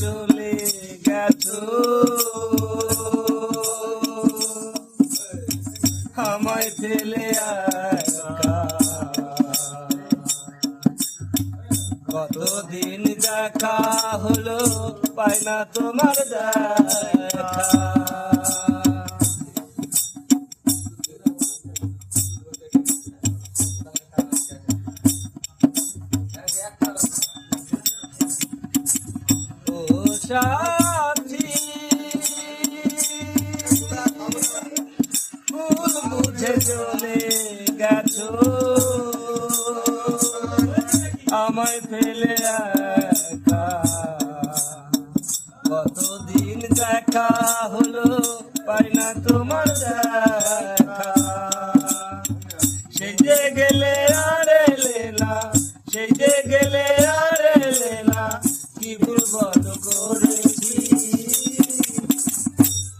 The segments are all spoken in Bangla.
চলে গেছো। আমায় ফেলে কতদিন দেখা হলো পাইনা তোমার দেখা। বুঝে চলে গেছো। আমায় ফেলে কতদিন হলো পাই না তোমার গেলে সেই যে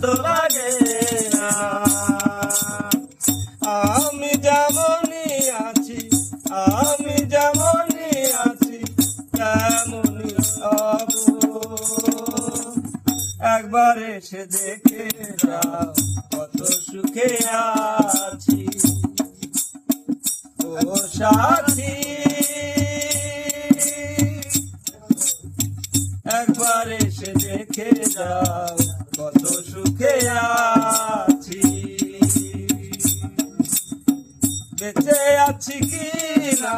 তো লাগে আমি যেমনই আছি, আমি যেমনই আছি, তেমনই একবার এসে দেখে যাও কত সুখে আছি। ও সাথী এসে দেখে যাও কত সুখে আছি। বেঁচে আছি কি না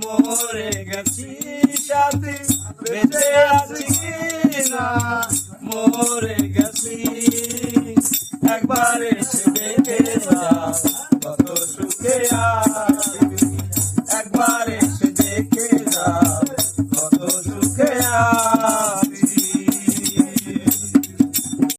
মরে গেছি সাথী। বেঁচে আছি কি না মরে গেছি। একবার এসে